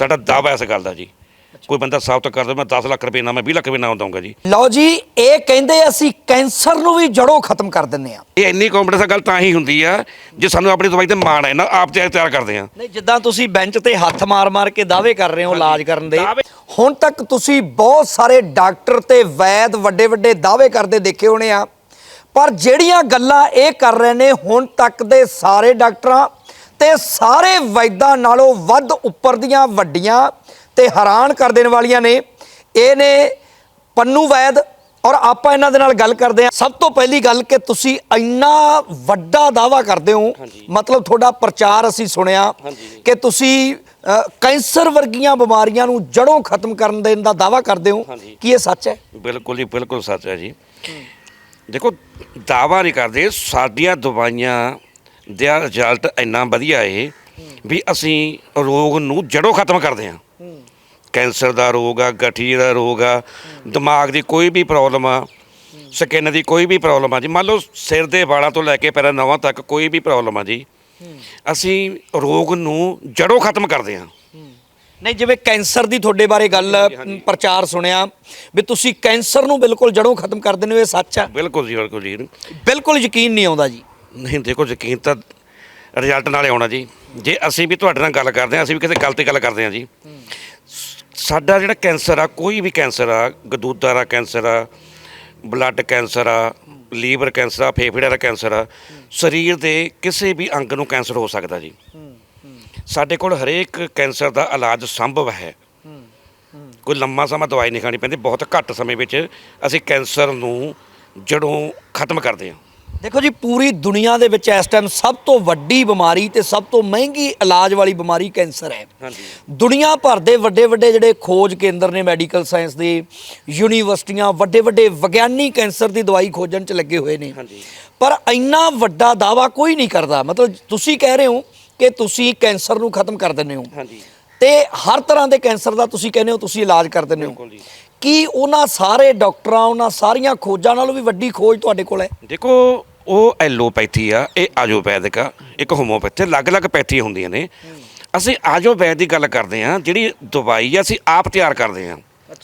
ਸਾਡਾ ਦਾਵਾ ਇਸ ਗੱਲ ਦਾ ਜੀ। ਕੋਈ ਬੰਦਾ ਸਾਬਤ ਕਰ ਦੇ ਮੈਂ 10 ਲੱਖ ਰੁਪਏ ਨਾ ਮੈਂ 20 ਲੱਖ ਰੁਪਏ ਨਾ ਦਊਂਗਾ ਜੀ। ਲਓ ਜੀ ਇਹ ਕਹਿੰਦੇ ਅਸੀਂ ਕੈਂਸਰ ਨੂੰ ਵੀ ਜੜੋਂ ਖਤਮ ਕਰ ਦਿੰਨੇ ਆ ਇਹ ਇੰਨੀ ਕੰਫੀਡੈਂਸ ਗੱਲ ਤਾਂ ਹੀ ਹੁੰਦੀ ਆ ਜੇ ਸਾਨੂੰ ਆਪਣੀ ਦਵਾਈ ਤੇ ਮਾਣ ਹੈ ਨਾ ਆਪ ਤਿਆਰ ਤਿਆਰ ਕਰਦੇ ਆ ਨਹੀਂ ਜਿੱਦਾਂ ਤੁਸੀਂ ਬੈਂਚ ਤੇ ਹੱਥ ਮਾਰ-ਮਾਰ ਕੇ ਦਾਅਵੇ ਕਰ ਰਹੇ ਹੋ ਇਲਾਜ ਕਰਨ ਦੇ ਹੁਣ ਤੱਕ ਤੁਸੀਂ ਬਹੁਤ ਸਾਰੇ ਡਾਕਟਰ ਤੇ ਵੈਦ ਵੱਡੇ-ਵੱਡੇ ਦਾਅਵੇ ਕਰਦੇ ਦੇਖੇ ਹੋਣੇ ਆ। ਪਰ ਜਿਹੜੀਆਂ ਗੱਲਾਂ ਇਹ ਕਰ ਰਹੇ ਨੇ ਹੁਣ ਤੱਕ ਦੇ ਸਾਰੇ ਡਾਕਟਰਾਂ ਤੇ ਸਾਰੇ ਵੈਦਾਂ ਨਾਲੋਂ ਵੱਧ ਉੱਪਰ ਦੀਆਂ ਵੱਡੀਆਂ ਤੇ ਹੈਰਾਨ ਕਰ ਦੇਣ ਵਾਲੀਆਂ ਨੇ। ਇਹ ਨੇ ਪੰਨੂ ਵੈਦ ਔਰ ਆਪਾਂ ਇਹਨਾਂ ਦੇ ਨਾਲ ਗੱਲ ਕਰਦੇ ਹਾਂ। ਸਭ ਤੋਂ ਪਹਿਲੀ ਗੱਲ ਕਿ ਤੁਸੀਂ ਇੰਨਾ ਵੱਡਾ ਦਾਵਾ ਕਰਦੇ ਹੋ। ਮਤਲਬ ਤੁਹਾਡਾ ਪ੍ਰਚਾਰ ਅਸੀਂ ਸੁਣਿਆ ਕਿ ਤੁਸੀਂ ਕੈਂਸਰ ਵਰਗੀਆਂ ਬਿਮਾਰੀਆਂ ਨੂੰ ਜੜੋਂ ਖਤਮ ਕਰਨ ਦੇਣ ਦਾ ਦਾਵਾ ਕਰਦੇ ਹੋ। ਕੀ ਇਹ ਸੱਚ ਹੈ? ਬਿਲਕੁਲ ਜੀ ਬਿਲਕੁਲ ਸੱਚ ਹੈ ਜੀ। ਦੇਖੋ ਦਾਵਾ ਨਹੀਂ ਕਰਦੇ। ਸਾਡੀਆਂ ਦਵਾਈਆਂ ਦਾ ਰਿਜ਼ਲਟ ਇੰਨਾ ਵਧੀਆ ਹੈ ਵੀ ਅਸੀਂ ਰੋਗ ਨੂੰ ਜੜੋਂ ਖਤਮ ਕਰਦੇ ਹਾਂ। ਕੈਂਸਰ ਦਾ ਰੋਗ ਆ ਗਠੀਏ ਦਾ ਰੋਗ ਆ ਦਿਮਾਗ ਦੀ ਕੋਈ ਵੀ ਪ੍ਰੋਬਲਮ ਆ ਸਕਿਨ ਦੀ ਕੋਈ ਵੀ ਪ੍ਰੋਬਲਮ ਆ ਜੀ। ਮੰਨ ਲਓ ਸਿਰ ਦੇ ਵਾਲਾਂ ਤੋਂ ਲੈ ਕੇ ਪੈਰਾਂ ਨਵਾਂ ਤੱਕ ਕੋਈ ਵੀ ਪ੍ਰੋਬਲਮ ਆ ਜੀ। ਅਸੀਂ ਰੋਗ ਨੂੰ ਜੜੋਂ ਖਤਮ ਕਰਦੇ ਹਾਂ। ਨਹੀਂ ਜਿਵੇਂ ਕੈਂਸਰ ਦੀ ਤੁਹਾਡੇ ਬਾਰੇ ਗੱਲ ਪ੍ਰਚਾਰ ਸੁਣਿਆ ਵੀ ਤੁਸੀਂ ਕੈਂਸਰ ਨੂੰ ਬਿਲਕੁਲ ਜੜੋਂ ਖਤਮ ਕਰ ਦਿੰਦੇ ਹੋ ਇਹ ਸੱਚ ਆ? ਬਿਲਕੁਲ ਜੀ ਬਿਲਕੁਲ ਜੀ। ਬਿਲਕੁਲ ਯਕੀਨ ਨਹੀਂ ਆਉਂਦਾ ਜੀ। ਨਹੀਂ ਦੇਖੋ ਯਕੀਨ ਤਾਂ ਰਿਜ਼ਲਟ ਨਾਲੇ ਆਉਣਾ ਜੀ। ਜੇ ਅਸੀਂ ਵੀ ਤੁਹਾਡੇ ਨਾਲ ਗੱਲ ਕਰਦੇ ਹਾਂ, ਅਸੀਂ ਵੀ ਕਿਸੇ ਗੱਲ ਤੇ ਗੱਲ ਕਰਦੇ ਹਾਂ ਜੀ। ਸਾਡਾ ਜਿਹੜਾ ਕੈਂਸਰ ਆ, ਕੋਈ ਵੀ ਕੈਂਸਰ ਆ, ਗਦੂਦਾਂ ਦਾ ਕੈਂਸਰ ਆ ਬਲੱਡ ਕੈਂਸਰ ਆ, ਲੀਵਰ ਕੈਂਸਰ ਆ, ਫੇਫੜਿਆਂ ਦਾ ਕੈਂਸਰ ਆ, ਸਰੀਰ ਦੇ ਕਿਸੇ ਵੀ ਅੰਗ ਨੂੰ ਕੈਂਸਰ ਹੋ ਸਕਦਾ ਜੀ। ਸਾਡੇ ਕੋਲ ਹਰੇਕ ਕੈਂਸਰ ਦਾ ਇਲਾਜ ਸੰਭਵ ਹੈ। ਕੋਈ ਲੰਮਾ ਸਮਾਂ ਦਵਾਈ ਨਹੀਂ ਖਾਣੀ ਪੈਂਦੀ, ਬਹੁਤ ਘੱਟ ਸਮੇਂ ਵਿੱਚ ਅਸੀਂ ਕੈਂਸਰ ਨੂੰ ਜੜੋਂ ਖਤਮ ਕਰਦੇ ਹਾਂ। ਦੇਖੋ ਜੀ ਪੂਰੀ ਦੁਨੀਆ ਦੇ ਵਿੱਚ ਇਸ ਟਾਈਮ ਸਭ ਤੋਂ ਵੱਡੀ ਬਿਮਾਰੀ ਤੇ ਸਭ ਤੋਂ ਮਹਿੰਗੀ ਇਲਾਜ ਵਾਲੀ ਬਿਮਾਰੀ ਕੈਂਸਰ ਹੈ। ਹਾਂਜੀ। ਦੁਨੀਆ ਭਰ ਦੇ ਵੱਡੇ ਵੱਡੇ ਜਿਹੜੇ ਖੋਜ ਕੇਂਦਰ ਨੇ ਮੈਡੀਕਲ ਸਾਇੰਸ ਦੇ ਯੂਨੀਵਰਸਿਟੀਆਂ ਵੱਡੇ ਵੱਡੇ ਵਿਗਿਆਨੀ ਕੈਂਸਰ ਦੀ ਦਵਾਈ ਖੋਜਣ 'ਚ ਲੱਗੇ ਹੋਏ ਨੇ। ਹਾਂਜੀ। ਪਰ ਇੰਨਾ ਵੱਡਾ ਦਾਵਾ ਕੋਈ ਨਹੀਂ ਕਰਦਾ। ਮਤਲਬ ਤੁਸੀਂ ਕਹਿ ਰਹੇ ਹੋ ਕਿ ਤੁਸੀਂ ਕੈਂਸਰ ਨੂੰ ਖਤਮ ਕਰ ਦਿੰਦੇ ਹੋ। ਹਾਂਜੀ। ਤੇ ਹਰ ਤਰ੍ਹਾਂ ਦੇ ਕੈਂਸਰ ਦਾ ਤੁਸੀਂ ਕਹਿੰਦੇ ਹੋ ਤੁਸੀਂ ਇਲਾਜ ਕਰ ਦਿੰਦੇ ਹੋ। ਬਿਲਕੁਲ ਜੀ। ਕੀ ਉਹਨਾਂ ਸਾਰੇ ਡਾਕਟਰਾਂ ਉਹਨਾਂ ਸਾਰੀਆਂ ਖੋਜਾਂ ਨਾਲੋਂ ਵੀ ਵੱਡੀ ਖੋਜ ਤੁਹਾਡੇ ਕੋਲ ਹੈ? ਦੇਖੋ ਉਹ ਐਲੋਪੈਥੀ ਆ ਇਹ ਆਯੁਰਵੈਦਿਕ ਆ ਇੱਕ ਹੋਮੋਪੈਥੀ ਅਲੱਗ-ਅਲੱਗ ਪੈਥੀ ਹੁੰਦੀਆਂ ਨੇ। ਅਸੀਂ ਆਯੁਰਵੈਦ ਦੀ ਗੱਲ ਕਰਦੇ ਆ ਜਿਹੜੀ ਦਵਾਈ ਆ ਅਸੀਂ ਆਪ ਤਿਆਰ ਕਰਦੇ ਆ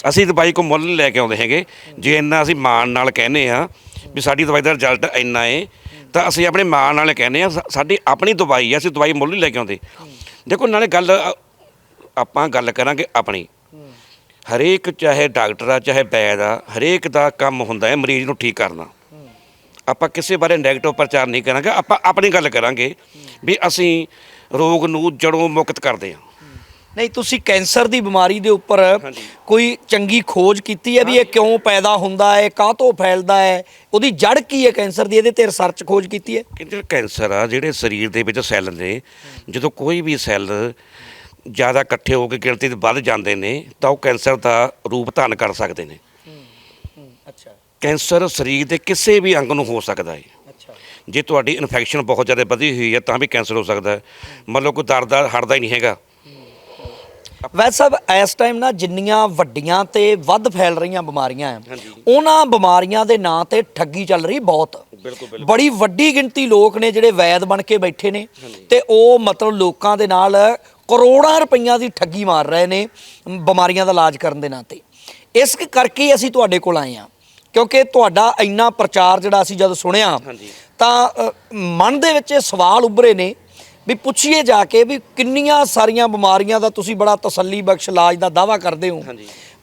ਅਸੀਂ ਦਵਾਈ ਕੋ ਮੁੱਲ ਲੈ ਕੇ ਆਉਂਦੇ ਹੈਗੇ। ਜੇ ਇੰਨਾ ਅਸੀਂ ਮਾਣ ਨਾਲ ਕਹਿੰਦੇ ਆ ਵੀ ਸਾਡੀ ਦਵਾਈ ਦਾ ਰਿਜ਼ਲਟ ਇੰਨਾ ਏ ਤਾਂ ਅਸੀਂ ਆਪਣੇ ਮਾਣ ਨਾਲ ਕਹਿੰਦੇ ਆ ਸਾਡੀ ਆਪਣੀ ਦਵਾਈ ਆ ਅਸੀਂ ਦਵਾਈ ਮੁੱਲ ਨਹੀਂ ਲੈ ਕੇ ਆਉਂਦੇ। ਦੇਖੋ ਨਾਲੇ ਗੱਲ ਆਪਾਂ ਗੱਲ ਕਰਾਂਗੇ ਆਪਣੀ। ਹਰੇਕ ਚਾਹੇ ਡਾਕਟਰ ਆ ਚਾਹੇ ਵੈਦ ਆ ਹਰੇਕ ਦਾ ਕੰਮ ਹੁੰਦਾ ਹੈ ਮਰੀਜ਼ ਨੂੰ ਠੀਕ ਕਰਨਾ। ਆਪਾਂ ਕਿਸੇ ਬਾਰੇ 네ਗੇਟਿਵ ਪ੍ਰਚਾਰ ਨਹੀਂ ਕਰਾਂਗੇ ਆਪਾਂ ਆਪਣੀ ਗੱਲ ਕਰਾਂਗੇ ਵੀ ਅਸੀਂ ਰੋਗ ਨੂੰ ਜੜੋਂ ਮੁਕਤ ਕਰਦੇ ਹਾਂ। ਨਹੀਂ ਤੁਸੀਂ ਕੈਂਸਰ ਦੀ ਬਿਮਾਰੀ ਦੇ ਉੱਪਰ। ਕੋਈ ਚੰਗੀ ਖੋਜ ਕੀਤੀ ਹੈ ਵੀ ਇਹ ਕਿਉਂ ਪੈਦਾ ਹੁੰਦਾ ਹੈ ਕਾਹਤੋਂ ਫੈਲਦਾ ਹੈ? ਉਹਦੀ ਜੜ ਕੀ ਹੈ ਕੈਂਸਰ ਦੀ? ਇਹਦੇ ਤੇ ਰਿਸਰਚ ਖੋਜ ਕੀਤੀ ਹੈ? ਕਿ ਜਿਹੜਾ ਕੈਂਸਰ ਆ ਜਿਹੜੇ ਸਰੀਰ ਦੇ ਵਿੱਚ ਸੈੱਲ ਨੇ ਜਦੋਂ ਕੋਈ ਵੀ ਸੈੱਲ ਜ਼ਿਆਦਾ ਇਕੱਠੇ ਹੋ ਕੇ ਗਿਣਤੀ ਦੇ ਵੱਧ ਜਾਂਦੇ ਨੇ ਤਾਂ ਉਹ ਕੈਂਸਰ ਦਾ ਰੂਪ ਧਾਰਨ ਕਰ ਸਕਦੇ ਨੇ। ਅੱਛਾ। ਕੈਂਸਰ ਸਰੀਰ ਦੇ ਕਿਸੇ ਵੀ ਅੰਗ ਨੂੰ ਹੋ ਸਕਦਾ ਹੈ। ਅੱਛਾ। ਜੇ ਤੁਹਾਡੀ ਇਨਫੈਕਸ਼ਨ ਬਹੁਤ ਜ਼ਿਆਦਾ ਵਧੀ ਹੋਈ ਹੈ ਤਾਂ ਵੀ ਕੈਂਸਰ ਹੋ ਸਕਦਾ ਹੈ। ਮੰਨ ਲਓ ਕੋਈ ਦਰਦ ਆ ਹਟਦਾ ਹੀ ਨਹੀਂ ਹੈਗਾ। ਵੈਸੇ ਸਭ ਇਸ ਟਾਈਮ ਨਾ ਜਿੰਨੀਆਂ ਵੱਡੀਆਂ ਤੇ ਵੱਧ ਫੈਲ ਰਹੀਆਂ ਬਿਮਾਰੀਆਂ ਆ। ਉਹਨਾਂ ਬਿਮਾਰੀਆਂ ਦੇ ਨਾਂ ਤੇ ਠੱਗੀ ਚੱਲ ਰਹੀ ਬਹੁਤ। ਬਿਲਕੁਲ ਬੜੀ ਵੱਡੀ ਗਿਣਤੀ ਲੋਕ ਨੇ ਜਿਹੜੇ ਵੈਦ ਬਣ ਕੇ ਬੈਠੇ ਨੇ ਤੇ ਉਹ ਮਤਲਬ ਲੋਕਾਂ ਦੇ ਨਾਲ ਕਰੋੜਾਂ ਰੁਪਈਆਂ ਦੀ ਠੱਗੀ ਮਾਰ ਰਹੇ ਨੇ ਬਿਮਾਰੀਆਂ ਦਾ ਇਲਾਜ ਕਰਨ ਦੇ ਨਾਂ ਤੇ। ਇਸ ਕਰਕੇ ਅਸੀਂ ਤੁਹਾਡੇ ਕੋਲ ਆਏ ਆ ਕਿਉਂਕਿ ਤੁਹਾਡਾ ਇੰਨਾ ਪ੍ਰਚਾਰ ਜਿਹੜਾ ਅਸੀਂ ਜਦ ਸੁਣਿਆ ਹਾਂਜੀ। ਤਾਂ ਮਨ ਦੇ ਵਿੱਚ ਇਹ ਸਵਾਲ ਉੱਭਰੇ ਨੇ ਵੀ ਪੁੱਛੀਏ ਜਾ ਕੇ ਵੀ ਕਿੰਨੀਆਂ ਸਾਰੀਆਂ ਬਿਮਾਰੀਆਂ ਦਾ ਤੁਸੀਂ ਬੜਾ ਤਸੱਲੀ ਬਖਸ਼ ਇਲਾਜ ਦਾ ਦਾਵਾ ਕਰਦੇ ਹੋ।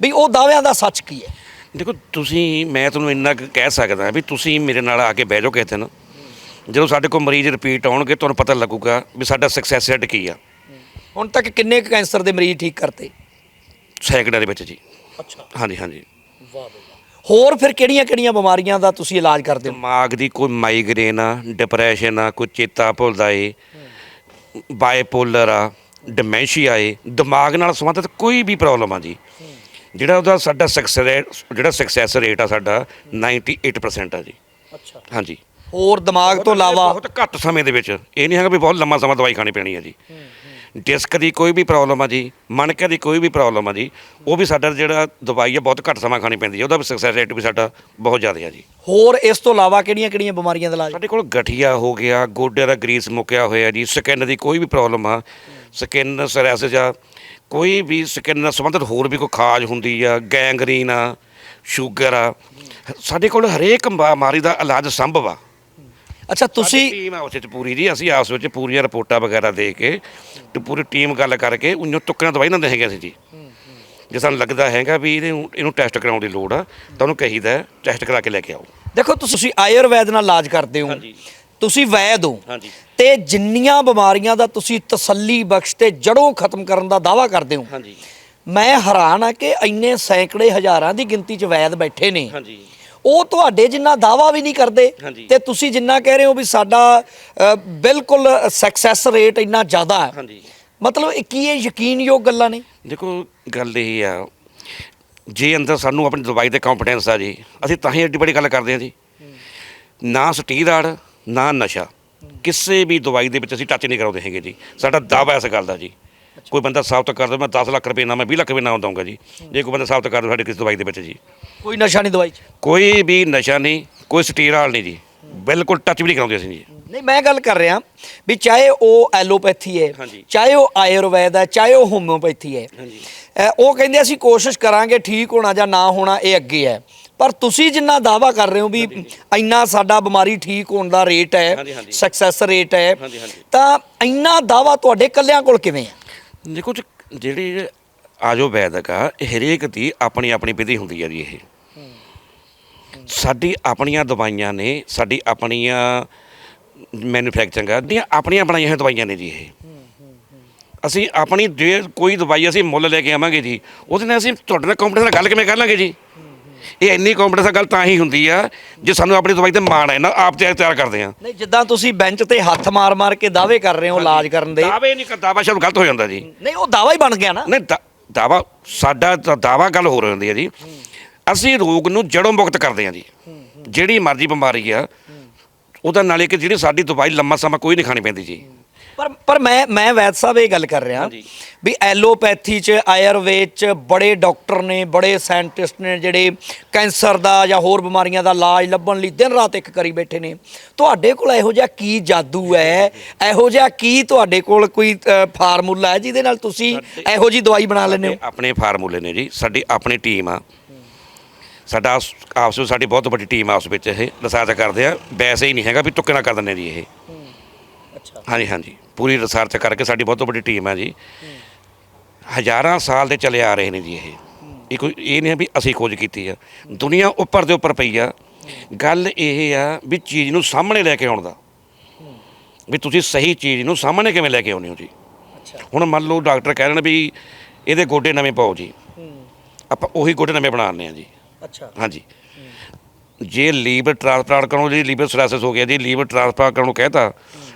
ਵੀ ਉਹ ਦਾਅਵਿਆਂ ਦਾ ਸੱਚ ਕੀ ਹੈ? ਦੇਖੋ ਤੁਸੀਂ ਮੈਂ ਤੁਹਾਨੂੰ ਇੰਨਾ ਕੁ ਕਹਿ ਸਕਦਾ ਵੀ ਤੁਸੀਂ ਮੇਰੇ ਨਾਲ ਆ ਕੇ ਬਹਿ ਜਾਓ ਕਿਸੇ ਦਿਨ। ਜਦੋਂ ਸਾਡੇ ਕੋਲ ਮਰੀਜ਼ ਰਿਪੀਟ ਆਉਣਗੇ ਤੁਹਾਨੂੰ ਪਤਾ ਲੱਗੂਗਾ ਵੀ ਸਾਡਾ ਸਕਸੈਸ ਰੇਟ ਕੀ ਆ। ਹੁਣ ਤੱਕ ਕਿੰਨੇ ਕੈਂਸਰ ਦੇ ਮਰੀਜ਼ ਠੀਕ ਕਰਤੇ? ਸੈਂਕੜਿਆਂ ਦੇ ਵਿੱਚ ਜੀ। ਅੱਛਾ। ਹਾਂਜੀ ਹਾਂਜੀ। ਹੋਰ ਫਿਰ ਕਿਹੜੀਆਂ-ਕਿਹੜੀਆਂ ਬਿਮਾਰੀਆਂ ਦਾ ਤੁਸੀਂ ਇਲਾਜ ਕਰਦੇ ਹੋ? ਦਿਮਾਗ ਦੀ ਕੋਈ ਮਾਈਗ੍ਰੇਨ ਆ ਡਿਪਰੈਸ਼ਨ ਆ ਕੋਈ ਚੇਤਾ ਭੁੱਲਦਾ ਏ ਬਾਈਪੋਲਰ ਆ ਡਿਮੈਂਸ਼ੀਆ ਏ ਦਿਮਾਗ ਨਾਲ ਸੰਬੰਧਿਤ ਕੋਈ ਵੀ ਪ੍ਰੋਬਲਮ ਆ ਜੀ ਜਿਹੜਾ ਉਹਦਾ ਸਾਡਾ ਸਕਸੈਸ ਰੇਟ ਜਿਹੜਾ ਸਕਸੈਸ ਰੇਟ ਆ ਸਾਡਾ 98% ਆ ਜੀ। ਅੱਛਾ। ਹਾਂਜੀ। ਹੋਰ ਦਿਮਾਗ ਤੋਂ ਇਲਾਵਾ? ਬਹੁਤ ਘੱਟ ਸਮੇਂ ਦੇ ਵਿੱਚ ਇਹ ਨਹੀਂ ਹੈਗਾ ਵੀ ਬਹੁਤ ਲੰਮਾ ਸਮਾਂ ਦਵਾਈ ਖਾਣੀ ਪੈਣੀ ਹੈ ਜੀ। ਡਿਸਕ ਦੀ ਕੋਈ ਵੀ ਪ੍ਰੋਬਲਮ ਆ ਜੀ ਮਣਕੇ ਦੀ ਕੋਈ ਵੀ ਪ੍ਰੋਬਲਮ ਆ ਜੀ ਉਹ ਵੀ ਸਾਡਾ ਜਿਹੜਾ ਦਵਾਈ ਆ ਬਹੁਤ ਘੱਟ ਸਮਾਂ ਖਾਣੀ ਪੈਂਦੀ ਹੈ ਉਹਦਾ ਵੀ ਸਕਸੈਸ ਰੇਟ ਵੀ ਸਾਡਾ ਬਹੁਤ ਜ਼ਿਆਦਾ ਆ ਜੀ। ਹੋਰ ਇਸ ਤੋਂ ਇਲਾਵਾ ਕਿਹੜੀਆਂ-ਕਿਹੜੀਆਂ ਬਿਮਾਰੀਆਂ ਦਾ ਇਲਾਜ? ਸਾਡੇ ਕੋਲ ਗਠੀਆ ਹੋ ਗਿਆ ਗੋਡੇ ਦਾ ਗਰੀਸ ਮੁੱਕਿਆ ਹੋਇਆ ਜੀ ਸਕਿਨ ਦੀ ਕੋਈ ਵੀ ਪ੍ਰੋਬਲਮ ਆ ਸਕਿਨ ਸੋਰਿਆਸਿਸ ਆ ਕੋਈ ਵੀ ਸਕਿਨ ਨਾਲ ਸੰਬੰਧਿਤ ਹੋਰ ਵੀ ਕੋਈ ਖਾਜ ਹੁੰਦੀ ਆ ਗੈਂਗਰੀਨ ਆ ਸ਼ੂਗਰ ਆ ਸਾਡੇ ਕੋਲ ਹਰੇਕ ਬਿਮਾਰੀ ਦਾ ਇਲਾਜ ਸੰਭਵ ਆ। ਅੱਛਾ ਤੁਸੀਂ ਟੀਮ ਆ ਉਸ ਵਿੱਚ ਪੂਰੀ ਜੀ ਅਸੀਂ ਆਪਸ ਵਿੱਚ ਪੂਰੀਆਂ ਰਿਪੋਰਟਾਂ ਵਗੈਰਾ ਦੇ ਕੇ ਤੇ ਪੂਰੀ ਟੀਮ ਗੱਲ ਕਰਕੇ ਉਹਨੂੰ ਤੁੱਕਣਾ ਦਵਾਈ ਦਿੰਦੇ ਹੈਗੇ ਅਸੀਂ ਜੀ। ਜੇ ਸਾਨੂੰ ਲੱਗਦਾ ਹੈਗਾ ਵੀ ਇਹਨੂੰ ਇਹਨੂੰ ਟੈਸਟ ਕਰਾਉਣ ਦੀ ਲੋੜ ਆ ਤਾਂ ਉਹਨੂੰ ਕਹੀਦਾ ਟੈਸਟ ਕਰਾ ਕੇ ਲੈ ਕੇ ਆਓ। ਦੇਖੋ ਤੁਸੀਂ ਆਯੁਰਵੈਦ ਨਾਲ ਇਲਾਜ ਕਰਦੇ ਹੋ। ਤੁਸੀਂ ਵੈਦ ਹੋ। ਹਾਂਜੀ। ਤੇ ਜਿੰਨੀਆਂ ਬਿਮਾਰੀਆਂ ਦਾ ਤੁਸੀਂ ਤਸੱਲੀ ਬਖਸ਼ ਤੇ ਜੜੋਂ ਖਤਮ ਕਰਨ ਦਾ ਦਾਵਾ ਕਰਦੇ ਹੋ। ਹਾਂਜੀ। ਮੈਂ ਹੈਰਾਨ ਆ ਕਿ ਇੰਨੇ ਸੈਂਕੜੇ ਹਜ਼ਾਰਾਂ ਦੀ ਗਿਣਤੀ 'ਚ ਵੈਦ ਬੈਠੇ ਨੇ। ਹਾਂਜੀ। ਉਹ ਤੁਹਾਡੇ ਜਿੰਨਾ ਦਾਵਾ ਵੀ ਨਹੀਂ ਕਰਦੇ। ਤੇ ਤੁਸੀਂ ਜਿੰਨਾ ਕਹਿ ਰਹੇ ਹੋ ਵੀ ਸਾਡਾ ਬਿਲਕੁਲ ਸਕਸੈਸ ਰੇਟ ਇੰਨਾ ਜ਼ਿਆਦਾ ਹੈ। ਹਾਂਜੀ। ਮਤਲਬ ਇਹ ਕੀ ਇਹ ਯਕੀਨਯੋਗ ਗੱਲਾਂ ਨੇ? ਦੇਖੋ ਗੱਲ ਇਹ ਆ ਜੇ ਅੰਦਰ ਸਾਨੂੰ ਆਪਣੀ ਦਵਾਈ ਤੇ ਕੰਫੀਡੈਂਸ ਆ ਜੀ ਅਸੀਂ ਤਾਂ ਹੀ ਏਡੀ ਬੜੀ ਗੱਲ ਕਰਦੇ ਹਾਂ ਜੀ। ਨਾ ਸਟੀਰਾਇਡ ਨਾ ਨਸ਼ਾ। ਕਿਸੇ ਵੀ ਦਵਾਈ ਦੇ ਵਿੱਚ ਅਸੀਂ ਟੱਚ ਨਹੀਂ ਕਰਾਉਂਦੇ ਹੈਗੇ ਜੀ। ਸਾਡਾ ਦਾਵਾ ਇਸ ਗੱਲ ਦਾ ਜੀ। ਕੋਈ ਬੰਦਾ ਸਾਬਤ ਕਰ ਦੇ ਮੈਂ 10 ਲੱਖ ਰੁਪਏ ਨਾ ਮੈਂ 20 ਲੱਖ ਰੁਪਏ ਨਾ ਦਊਂਗਾ ਜੀ। ਜੇ ਕੋਈ ਬੰਦਾ ਸਾਬਤ ਕਰ ਦੇ ਸਾਡੇ ਕਿਸ ਦਵਾਈ ਦੇ ਵਿੱਚ ਜੀ। ਕੋਈ ਨਸ਼ਾ ਨਹੀਂ ਦਵਾਈ 'ਚ? ਕੋਈ ਵੀ ਨਸ਼ਾ ਨਹੀਂ ਕੋਈ ਸਟੀਰਾਇਡ ਨਹੀਂ ਜੀ। ਬਿਲਕੁਲ ਟੱਚ ਵੀ ਨਹੀਂ ਕਰਾਉਂਦੇ ਅਸੀਂ ਜੀ। ਨਹੀਂ ਮੈਂ ਗੱਲ ਕਰ ਰਿਹਾ ਵੀ ਚਾਹੇ ਉਹ ਐਲੋਪੈਥੀ ਹੈ ਹਾਂਜੀ। ਚਾਹੇ ਉਹ ਆਯੁਰਵੈਦ ਹੈ ਚਾਹੇ ਉਹ ਹੋਮਿਓਪੈਥੀ ਹੈ ਹਾਂਜੀ। ਅ, ਉਹ ਕਹਿੰਦੇ ਅਸੀਂ ਕੋਸ਼ਿਸ਼ ਕਰਾਂਗੇ ਠੀਕ ਹੋਣਾ ਜਾਂ ਨਾ ਹੋਣਾ ਇਹ ਅੱਗੇ ਹੈ। ਪਰ ਤੁਸੀਂ ਜਿੰਨਾ ਦਾਵਾ ਕਰ ਰਹੇ ਹੋ ਵੀ ਇੰਨਾ ਸਾਡਾ ਬਿਮਾਰੀ ਠੀਕ ਹੋਣ ਦਾ ਰੇਟ ਹੈ ਹਾਂਜੀ, ਹਾਂਜੀ। ਸਕਸੈਸ ਰੇਟ ਹੈ ਹਾਂਜੀ, ਹਾਂਜੀ। ਤਾਂ ਇੰਨਾ ਦਾਵਾ ਤੁਹਾਡੇ ਕੱਲਿਆਂ ਕੋਲ ਕਿਵੇਂ ਹੈ? ਦੇਖੋ ਜੀ, ਜਿਹੜੀ ਆਜੋ ਵੈਦਕ ਆ ਇਹ ਹਰੇਕ ਦੀ ਆਪਣੀ ਆਪਣੀ ਵਿਧੀ ਹੁੰਦੀ ਆ ਜੀ ਇਹ। ਸਾਡੀ ਆਪਣੀਆਂ ਦਵਾਈਆਂ ਨੇ ਸਾਡੀ ਆਪਣੀਆਂ ਮੈਨੂਫੈਕਚਰਿੰਗ ਆ ਦੀਆਂ ਆਪਣੀਆਂ ਬਣਾਈਆਂ ਹੋਈਆਂ ਦਵਾਈਆਂ ਨੇ ਜੀ ਇਹ। ਅਸੀਂ ਆਪਣੀ ਜੇ ਕੋਈ ਦਵਾਈ ਅਸੀਂ ਮੁੱਲ ਲੈ ਕੇ ਆਵਾਂਗੇ ਜੀ ਉਹਦੇ ਨਾਲ ਅਸੀਂ ਤੁਹਾਡੇ ਨਾਲ ਕੰਪਨੀ ਨਾਲ ਗੱਲ ਕਿਵੇਂ ਕਰ ਲਾਂਗੇ ਜੀ? ਇਹ ਇੰਨੀ ਨਾਲ ਗੱਲ ਤਾਂ ਹੀ ਹੁੰਦੀ ਆ ਜੇ ਸਾਨੂੰ ਆਪਣੀ ਦਵਾਈ ਤੇ ਮਾਣ ਹੈ ਨਾ ਆਪ ਤਿਆਰ ਤਿਆਰ ਕਰਦੇ ਆ। ਨਹੀਂ ਜਿੱਦਾਂ ਤੁਸੀਂ ਬੈਂਚ ਤੇ ਹੱਥ ਮਾਰ-ਮਾਰ ਕੇ ਦਾਅਵੇ ਕਰ ਰਹੇ ਹੋ ਇਲਾਜ ਕਰਨ ਦੇ। ਦਾਅਵੇ ਨਹੀਂ ਕਰ ਦਾਅਵਾ ਸ਼ਬਦ ਗਲਤ ਹੋ ਜਾਂਦਾ ਜੀ। ਨਹੀਂ ਉਹ ਦਾਅਵਾ ਹੀ ਬਣ ਗਿਆ ਨਾ। ਨਹੀਂ ਦਾ- ਦਾਵਾ ਸਾਡਾ ਤਾਂ ਦਾਵਾ ਗੱਲ ਹੋ ਰਹੀ ਹੁੰਦੀ ਹੈ ਜੀ। ਅਸੀਂ ਰੋਗ ਨੂੰ ਜੜੋਂ ਮੁਕਤ ਕਰਦੇ ਹਾਂ ਜੀ। ਜਿਹੜੀ ਮਰਜ਼ੀ ਬਿਮਾਰੀ ਆ ਉਹਦਾ ਨਾਲ ਇੱਕ ਜਿਹੜੀ ਸਾਡੀ ਦਵਾਈ ਲੰਮਾ ਸਮਾਂ ਕੋਈ ਨਹੀਂ ਖਾਣੀ ਪੈਂਦੀ ਜੀ। ਪਰ ਪਰ ਮੈਂ ਮੈਂ ਵੈਦ ਸਾਹਿਬ ਇਹ ਗੱਲ ਕਰ ਰਿਹਾ। ਵੀ ਐਲੋਪੈਥੀ ਚ ਆਯੁਰਵੇਦ ਚ ਬੜੇ ਡਾਕਟਰ ਨੇ ਬੜੇ ਸਾਇੰਟਿਸਟ ਨੇ ਜਿਹੜੇ ਕੈਂਸਰ ਦਾ ਜਾਂ ਹੋਰ ਬਿਮਾਰੀਆਂ ਦਾ ਇਲਾਜ ਲੱਭਣ ਲਈ ਦਿਨ ਰਾਤ ਇੱਕ ਕਰੀ ਬੈਠੇ ਨੇ। ਤੁਹਾਡੇ ਕੋਲ ਇਹੋ ਜਿਹਾ ਕੀ ਜਾਦੂ ਹੈ? ਇਹੋ ਜਿਹਾ ਕੀ ਤੁਹਾਡੇ ਕੋਲ ਕੋਈ ਫਾਰਮੂਲਾ ਹੈ ਜਿਹਦੇ ਨਾਲ ਤੁਸੀਂ ਇਹੋ ਜੀ ਦਵਾਈ ਬਣਾ ਲੈਂਦੇ ਹੋ? ਆਪਣੇ ਫਾਰਮੂਲੇ ਨੇ ਜੀ। ਸਾਡੀ ਆਪਣੀ ਟੀਮ ਆ। ਸਾਡਾ ਆਪਸ ਵਿੱਚ ਸਾਡੀ ਬਹੁਤ ਵੱਡੀ ਟੀਮ ਆ ਉਸ ਵਿੱਚ ਇਹ। ਰਿਸਰਚ ਕਰਦੇ ਆ। ਵੈਸੇ ਹੀ ਨਹੀਂ ਹੈਗਾ ਵੀ ਤੁੱਕੇ ਨਾਲ ਕਰ ਦਿੰਦੇ ਜੀ ਇਹ। ਹਾਂਜੀ ਹਾਂਜੀ। ਪੂਰੀ ਰਿਸਰਚ ਕਰਕੇ ਸਾਡੀ ਬਹੁਤ ਵੱਡੀ ਟੀਮ ਹੈ ਜੀ। ਹਜ਼ਾਰਾਂ ਸਾਲ ਦੇ ਚਲੇ ਆ ਰਹੇ ਨੇ ਜੀ ਇਹ। ਇਹ ਕੋਈ ਇਹ ਨਹੀਂ ਹੈ ਵੀ ਅਸੀਂ ਖੋਜ ਕੀਤੀ ਆ। ਦੁਨੀਆ ਉੱਪਰ ਦੇ ਉੱਪਰ ਪਈ ਆ। ਗੱਲ ਇਹ ਆ ਵੀ ਚੀਜ਼ ਨੂੰ ਸਾਹਮਣੇ ਲੈ ਕੇ ਆਉਣ ਦਾ। ਵੀ ਤੁਸੀਂ ਸਹੀ ਚੀਜ਼ ਨੂੰ ਸਾਹਮਣੇ ਕਿਵੇਂ ਲੈ ਕੇ ਆਉਂਦੇ ਹੋ ਜੀ? ਹੁਣ ਮੰਨ ਲਓ ਡਾਕਟਰ ਕਹਿ ਰਹੇ ਨੇ ਵੀ ਇਹਦੇ ਗੋਡੇ ਨਵੇਂ ਪਾਓ ਜੀ। ਆਪਾਂ ਉਹੀ ਗੋਡੇ ਨਵੇਂ ਬਣਾਉਂਦੇ ਆ ਜੀ। ਅੱਛਾ। ਹਾਂਜੀ। ਜੇ ਲੀਵਰ ਟ੍ਰਾਂਸਪਲਾਂਟ ਕਰਾਉਣ ਲਈ ਲੀਵਰ ਸਰਾਸਿਸ ਹੋ ਗਿਆ ਜੀ ਲੀਵਰ ਟ੍ਰਾਂਸਪਲਾਂਟ ਕਰਨ ਨੂੰ ਕਹਿਤਾ।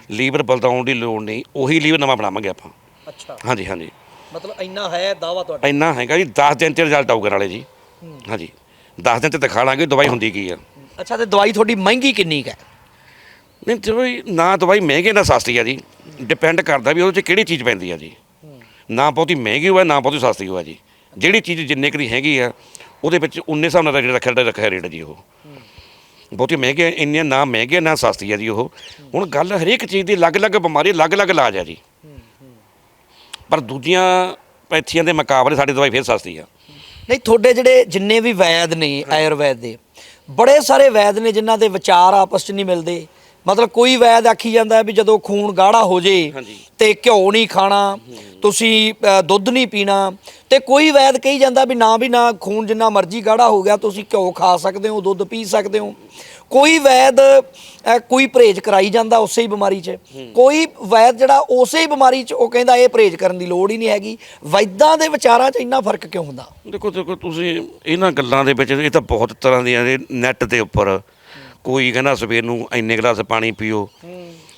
ਲੀਵਰ ਬਦਲਾਉਣ ਦੀ ਲੋੜ ਨਹੀਂ ਉਹੀ ਲੀਵਰ ਨਵਾਂ ਬਣਾਵਾਂਗੇ ਆਪਾਂ। ਅੱਛਾ। ਹਾਂਜੀ ਹਾਂਜੀ। ਮਤਲਬ ਇੰਨਾ ਹੈ ਦਾਵਾ ਤੁਹਾਡਾ? ਇੰਨਾ ਹੈਗਾ ਜੀ 10 ਦਿਨ ਚ ਰਿਜ਼ਲਟ ਆਊਗਾ ਨਾਲੇ ਜੀ। ਹਾਂਜੀ। 10 ਦਿਨ ਚ ਦਿਖਾ ਲਾਂਗੇ ਦਵਾਈ ਹੁੰਦੀ ਕੀ ਆ। ਅੱਛਾ ਤੇ ਦਵਾਈ ਤੁਹਾਡੀ ਮਹਿੰਗੀ ਕਿੰਨੀ ਹੈ? ਨਹੀਂ ਦਵਾਈ ਨਾ ਦਵਾਈ ਮਹਿੰਗੀ ਨਾ ਸਸਤੀ ਆ ਜੀ। ਡਿਪੈਂਡ ਕਰਦਾ ਵੀ ਉਹਦੇ ਚ ਕਿਹੜੀ ਚੀਜ਼ ਪੈਂਦੀ ਆ ਜੀ। ਨਾ ਬਹੁਤੀ ਮਹਿੰਗੀ ਹੋਵੇ ਨਾ ਬਹੁਤੀ ਸਸਤੀ ਹੋਵੇ ਜੀ। ਜਿਹੜੀ ਚੀਜ਼ ਜਿੰਨੇ ਕੁ ਦੀ ਹੈਗੀ ਆ ਉਹਦੇ ਵਿੱਚ ਉਨੇ ਹਿਸਾਬ ਨਾਲ ਰੇਟ ਰੱਖਿਆ ਰੱਖਿਆ ਰੇਟ ਜੀ ਉਹ। ਬਹੁਤੀ ਮਹਿੰਗੇ ਇੰਨੀਆਂ ਨਾ ਮਹਿੰਗੇ ਨਾ ਸਸਤੀ ਆ ਜੀ ਉਹ। ਹੁਣ ਗੱਲ ਹਰੇਕ ਚੀਜ਼ ਦੀ ਅਲੱਗ-ਅਲੱਗ ਬਿਮਾਰੀ ਅਲੱਗ-ਅਲੱਗ ਇਲਾਜ ਆ ਜੀ। ਪਰ ਦੂਜੀਆਂ ਪੈਥੀਆਂ ਦੇ ਮੁਕਾਬਲੇ ਸਾਡੀ ਦਵਾਈ ਫਿਰ ਸਸਤੀ ਆ। ਨਹੀਂ ਤੁਹਾਡੇ ਜਿਹੜੇ ਜਿੰਨੇ ਵੀ ਵੈਦ ਨੇ ਆਯੁਰਵੈਦ ਦੇ ਬੜੇ ਸਾਰੇ ਵੈਦ ਨੇ ਜਿਨ੍ਹਾਂ ਦੇ ਵਿਚਾਰ ਆਪਸ 'ਚ ਨਹੀਂ ਮਿਲਦੇ। ਮਤਲਬ ਕੋਈ ਵੈਦ ਆਖੀ ਜਾਂਦਾ ਵੀ ਜਦੋਂ ਖੂਨ ਗਾੜਾ ਹੋ ਜੇ। ਤੇ ਘਿਓ ਨਹੀਂ ਖਾਣਾ ਤੁਸੀਂ ਦੁੱਧ ਨਹੀਂ ਪੀਣਾ ਤੇ ਕੋਈ ਵੈਦ ਕਹੀ ਜਾਂਦਾ ਵੀ ਨਾ ਵੀ ਨਾ ਖੂਨ ਜਿੰਨਾ ਮਰਜ਼ੀ ਗਾੜਾ ਹੋ ਗਿਆ ਤੁਸੀਂ ਘਿਓ ਖਾ ਸਕਦੇ ਹੋ ਦੁੱਧ ਪੀ ਸਕਦੇ ਹੋ। ਕੋਈ ਵੈਦ ਕੋਈ ਪਰਹੇਜ ਕਰਾਈ ਜਾਂਦਾ ਉਸੇ ਹੀ ਬਿਮਾਰੀ 'ਚ। ਕੋਈ ਵੈਦ ਜਿਹੜਾ ਉਸੇ ਹੀ ਬਿਮਾਰੀ 'ਚ ਉਹ ਕਹਿੰਦਾ ਇਹ ਪਰਹੇਜ ਕਰਨ ਦੀ ਲੋੜ ਹੀ ਨਹੀਂ ਹੈਗੀ। ਵੈਦਾਂ ਦੇ ਵਿਚਾਰਾਂ 'ਚ ਇੰਨਾ ਫ਼ਰਕ ਕਿਉਂ ਹੁੰਦਾ? ਦੇਖੋ ਦੇਖੋ ਤੁਸੀਂ ਇਹਨਾਂ ਗੱਲਾਂ ਦੇ ਵਿੱਚ ਇਹ ਤਾਂ ਬਹੁਤ ਤਰ੍ਹਾਂ ਦੀਆਂ ਨੇ ਨੈੱਟ ਦੇ ਉੱਪਰ। ਕੋਈ ਕਹਿੰਦਾ ਸਵੇਰ ਨੂੰ ਇੰਨੇ ਗਲਾਸ ਪਾਣੀ ਪੀਓ।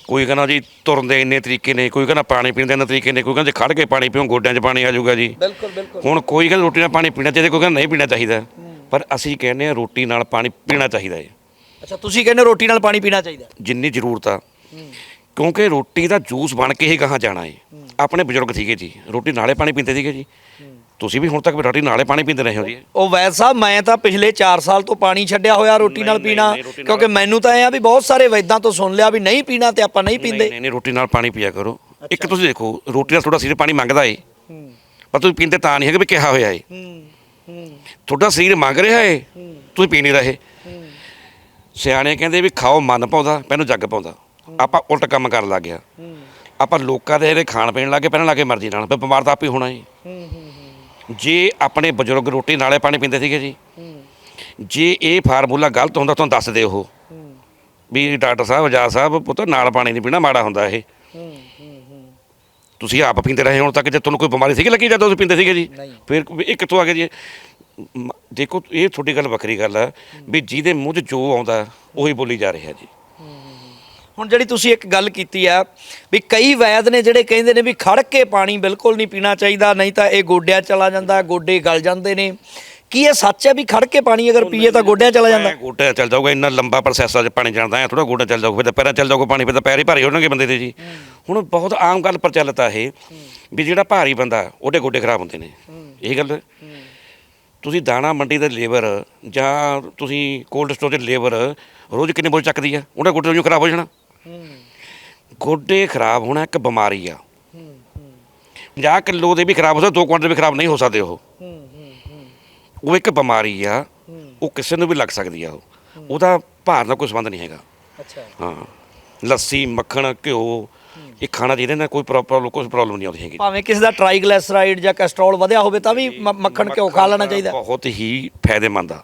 ਕੋਈ ਕਹਿੰਦਾ ਜੀ ਤੁਰਨ ਦੇ ਇੰਨੇ ਤਰੀਕੇ ਨੇ ਕੋਈ ਕਹਿੰਦਾ ਪਾਣੀ ਪੀਣ ਦੇ ਇੰਨੇ ਤਰੀਕੇ ਨੇ ਕੋਈ ਕਹਿੰਦਾ ਜੇ ਖੜ ਕੇ ਪਾਣੀ ਪੀਓ ਗੋਡਿਆਂ 'ਚ ਪਾਣੀ ਆ ਜਾਊਗਾ ਜੀ। ਬਿਲਕੁਲ ਬਿਲਕੁਲ। ਹੁਣ ਕੋਈ ਕਹਿੰਦਾ ਰੋਟੀ ਨਾਲ ਪਾਣੀ ਪੀਣਾ ਚਾਹੀਦਾ ਕੋਈ ਕਹਿੰਦਾ ਨਹੀਂ ਪੀਣਾ ਚਾਹੀਦਾ। ਪਰ ਅਸੀਂ ਕਹਿੰਦੇ ਆ ਰੋਟੀ ਨਾਲ ਪਾਣੀ ਪੀਣਾ ਚਾਹੀਦਾ ਹੈ। ਅੱਛਾ ਤੁਸੀਂ ਕਹਿੰਦੇ ਰੋਟੀ ਨਾਲ ਪਾਣੀ ਪੀਣਾ ਚਾਹੀਦਾ ਜਿੰਨੀ ਜ਼ਰੂਰਤ ਆ। ਕਿਉਂਕਿ ਰੋਟੀ ਦਾ ਜੂਸ ਬਣ ਕੇ ਹੀ ਗਾਹਾਂ ਜਾਣਾ ਹੈ। ਆਪਣੇ ਬਜ਼ੁਰਗ ਸੀਗੇ ਜੀ। ਰੋਟੀ ਨਾਲੇ ਪਾਣੀ ਪੀਂਦੇ ਸੀਗੇ ਜੀ। ਤੁਸੀਂ ਵੀ ਹੁਣ ਤੱਕ ਵੀ ਰੋਟੀ ਨਾਲੇ ਪਾਣੀ ਪੀਂਦੇ ਰਹੇ ਹੋ ਜੀ। ਉਹ ਵੈਦ ਸਾਹਿਬ ਮੈਂ ਤਾਂ ਪਿਛਲੇ 4 ਸਾਲ ਤੋਂ ਪਾਣੀ ਛੱਡਿਆ ਹੋਇਆ ਰੋਟੀ ਨਾਲ ਪੀਣਾ ਕਿਉਂਕਿ ਮੈਨੂੰ ਤਾਂ ਐ ਆ ਵੀ ਬਹੁਤ ਸਾਰੇ ਵੈਦਾਂ ਤੋਂ ਸੁਣ ਲਿਆ ਵੀ ਨਹੀਂ ਪੀਣਾ ਤੇ ਆਪਾਂ ਨਹੀਂ ਪੀਂਦੇ। ਨਹੀਂ ਨਹੀਂ ਰੋਟੀ ਨਾਲ ਪਾਣੀ ਪੀਆ ਕਰੋ। ਇੱਕ ਤੁਸੀਂ ਦੇਖੋ ਰੋਟੀ ਨਾਲ ਥੋੜਾ ਸਿਰ ਪਾਣੀ ਮੰਗਦਾ ਏ। ਪਰ ਤੁਸੀਂ ਪੀਂਦੇ ਤਾਂ ਨਹੀਂ ਹੈਗੇ ਵੀ ਕਿਹਾ ਹੋਇਆ ਏ। ਤੁਹਾਡਾ ਸਰੀਰ ਮੰਗ ਰਿਹਾ ਏ ਤੁਸੀਂ ਪੀ ਨਹੀਂ ਰਹੇ। ਸਿਆਣੇ ਕਹਿੰਦੇ ਵੀ ਖਾਓ ਮਨ ਪਾਉਂਦਾ ਪਹਿਲਾਂ ਜੱਗ ਪਾਉਂਦਾ। ਆਪਾਂ ਉਲਟ ਕੰਮ ਕਰਨ ਲੱਗ ਗਿਆ। ਆਪਾਂ ਲੋਕਾਂ ਦੇ ਇਹਦੇ ਖਾਣ ਪੀਣ ਲੱਗੇ ਪਹਿਲਾਂ ਲੱਗੇ ਮਰਜ਼ੀ ਨਾਲ ਬਿਮਾਰ ਤਾਂ ਆਪ ਹੀ ਹੋਣਾ ਏ। ਜੇ ਆਪਣੇ ਬਜ਼ੁਰਗ ਰੋਟੀ ਨਾਲੇ ਪਾਣੀ ਪੀਂਦੇ ਸੀਗੇ ਜੀ ਜੇ ਇਹ ਫਾਰਮੂਲਾ ਗਲਤ ਹੁੰਦਾ ਤੁਹਾਨੂੰ ਦੱਸ ਦਿਓ ਉਹ। ਵੀ ਡਾਕਟਰ ਸਾਹਿਬ ਜਾ ਸਾਹਿਬ ਪੁੱਤ ਨਾਲ ਪਾਣੀ ਨਹੀਂ ਪੀਣਾ ਮਾੜਾ ਹੁੰਦਾ ਇਹ। ਤੁਸੀਂ ਆਪ ਪੀਂਦੇ ਰਹੇ ਹੁਣ ਤੱਕ ਜੇ ਤੁਹਾਨੂੰ ਕੋਈ ਬਿਮਾਰੀ ਸੀਗੀ ਲੱਗੀ ਜਦੋਂ ਤੁਸੀਂ ਪੀਂਦੇ ਸੀਗੇ ਜੀ। ਫਿਰ ਇਹ ਕਿੱਥੋਂ ਆ ਗਿਆ ਜੀ ਦੇਖੋ ਇਹ ਤੁਹਾਡੀ ਗੱਲ ਵੱਖਰੀ ਗੱਲ ਆ ਵੀ ਜਿਹਦੇ ਮੂੰਹ 'ਚ ਜੋ ਆਉਂਦਾ ਉਹੀ ਬੋਲੀ ਜਾ ਰਿਹਾ ਜੀ। ਹੁਣ ਜਿਹੜੀ ਤੁਸੀਂ ਇੱਕ ਗੱਲ ਕੀਤੀ ਆ ਵੀ ਕਈ ਵੈਦ ਨੇ ਜਿਹੜੇ ਕਹਿੰਦੇ ਨੇ ਵੀ ਖੜ ਕੇ ਪਾਣੀ ਬਿਲਕੁਲ ਨਹੀਂ ਪੀਣਾ ਚਾਹੀਦਾ ਨਹੀਂ ਤਾਂ ਇਹ ਗੋਡਿਆਂ ਚਲਾ ਜਾਂਦਾ ਗੋਡੇ ਗਲ ਜਾਂਦੇ ਨੇ। ਕੀ ਇਹ ਸੱਚ ਹੈ ਵੀ ਖੜ ਕੇ ਪਾਣੀ ਅਗਰ ਪੀਏ ਤਾਂ ਗੋਡਿਆਂ ਚਲਾ ਜਾਂਦਾ? ਮੈਂ ਗੋਡਾ ਚੱਲ ਜਾਊਗਾ ਇੰਨਾ ਲੰਬਾ ਪ੍ਰੋਸੈਸ ਆ ਜੇ ਪਾਣੀ ਜਾਂਦਾ ਹੈ ਥੋੜਾ ਗੋਡਾ ਚੱਲ ਜਾਊਗਾ ਫਿਰ ਤਾਂ ਪੈਰਾਂ ਚੱਲ ਜਾਊਗਾ ਪਾਣੀ ਫਿਰ ਤਾਂ ਪੈਰ ਹੀ ਭਾਰੀ ਹੋਣਗੇ ਬੰਦੇ ਦੇ ਜੀ। ਹੁਣ ਬਹੁਤ ਆਮ ਗੱਲ ਪ੍ਰਚਲਿਤ ਆ ਇਹ ਵੀ ਜਿਹੜਾ ਭਾਰੀ ਬੰਦਾ ਉਹਦੇ ਗੋਡੇ ਖਰਾਬ ਹੁੰਦੇ ਨੇ। ਇਹ ਗੱਲ ਤੁਸੀਂ ਦਾਣਾ ਮੰਡੀ ਦੇ ਲੇਬਰ ਜਾਂ ਤੁਸੀਂ ਕੋਲਡ ਸਟੋਰ ਦੇ ਲੇਬਰ ਰੋਜ਼ ਕਿੰਨੇ ਬੋਝ ਚੱਕਦੀ ਆ? ਉਹਦਾ ਗੋਡੇ ਰੋਜ਼ ਖਰਾਬ ਹੋ ਜਾਣਾ। ਗੋਡੇ ਖਰਾਬ ਹੋਣਾ ਇੱਕ ਬਿਮਾਰੀ ਆ। 50 ਕਿਲੋ ਦੇ ਵੀ ਖਰਾਬ ਹੋ ਸਕਦੇ 2 ਕੁਇੰਟਲ ਵੀ ਖਰਾਬ ਨਹੀਂ ਹੋ ਸਕਦੇ ਉਹ। ਉਹ ਇੱਕ ਬਿਮਾਰੀ ਆ ਉਹ ਕਿਸੇ ਨੂੰ ਵੀ ਲੱਗ ਸਕਦੀ ਆ ਉਹ। ਉਹਦਾ ਭਾਰ ਨਾਲ ਕੋਈ ਸੰਬੰਧ ਨਹੀਂ ਹੈਗਾ। ਅੱਛਾ। ਹਾਂ। ਲੱਸੀ ਮੱਖਣ ਘਿਓ ਇਹ ਖਾਣਾ ਜਿਹਦੇ ਨਾਲ ਕੋਈ ਪ੍ਰੋਬਲਮ ਕੋਈ ਪ੍ਰੋਬਲਮ ਨਹੀਂ ਆਉਂਦੀ ਹੈਗੀ। ਭਾਵੇਂ ਕਿਸੇ ਦਾ ਟ੍ਰਾਈਗਲਾਈਸਰਾਈਡ ਜਾਂ ਕੋਲੇਸਟ੍ਰੋਲ ਵਧਿਆ ਹੋਵੇ ਤਾਂ ਵੀ ਮੱਖਣ ਘਿਓ ਖਾ ਲੈਣਾ ਚਾਹੀਦਾ। ਬਹੁਤ ਹੀ ਫਾਇਦੇਮੰਦ ਆ।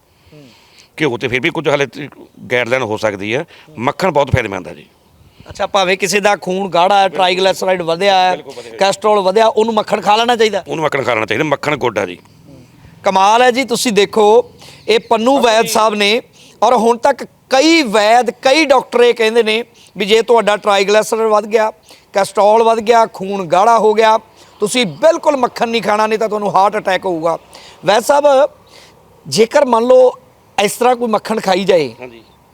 ਘਿਓ ਤੇ ਫਿਰ ਵੀ ਕੁਝ ਹਲੇ ਗਾਈਡਲਾਈਨ ਹੋ ਸਕਦੀ ਹੈ ਮੱਖਣ ਬਹੁਤ ਫਾਇਦੇਮੰਦ ਆ ਜੀ। ਅੱਛਾ ਭਾਵੇਂ ਕਿਸੇ ਦਾ ਖੂਨ ਗਾੜਾ ਹੈ ਟ੍ਰਾਈਗਲਾਈਸਰਾਈਡ ਵਧਿਆ ਹੈ ਕੋਲੇਸਟ੍ਰੋਲ ਵਧਿਆ ਉਹਨੂੰ ਮੱਖਣ ਖਾ ਲੈਣਾ ਚਾਹੀਦਾ। ਉਹਨੂੰ ਮੱਖਣ ਖਾਣਾ ਚਾਹੀਦਾ ਮੱਖਣ ਗੋਡਾ ਜੀ। ਕਮਾਲ ਹੈ ਜੀ ਤੁਸੀਂ ਦੇਖੋ ਇਹ ਪੰਨੂ ਵੈਦ ਸਾਹਿਬ ਨੇ ਔਰ ਹੁਣ ਤੱਕ ਕਈ ਵੈਦ ਕਈ ਡਾਕਟਰ ਇਹ ਕਹਿੰਦੇ ਨੇ ਵੀ ਜੇ ਤੁਹਾਡਾ ਟ੍ਰਾਈਗਲਾਈਸਰਾਈਡ ਵੱਧ ਗਿਆ ਕੋਲੇਸਟ੍ਰੋਲ ਵੱਧ ਗਿਆ ਖੂਨ ਗਾੜਾ ਹੋ ਗਿਆ ਤੁਸੀਂ ਬਿਲਕੁਲ ਮੱਖਣ ਨਹੀਂ ਖਾਣਾ ਨਹੀਂ ਤਾਂ ਤੁਹਾਨੂੰ ਹਾਰਟ ਅਟੈਕ ਹੋਊਗਾ। ਵੈਦ ਸਾਹਿਬ ਜੇਕਰ ਮੰਨ ਲਓ ਇਸ ਤਰ੍ਹਾਂ ਕੋਈ ਮੱਖਣ ਖਾਈ ਜਾਏ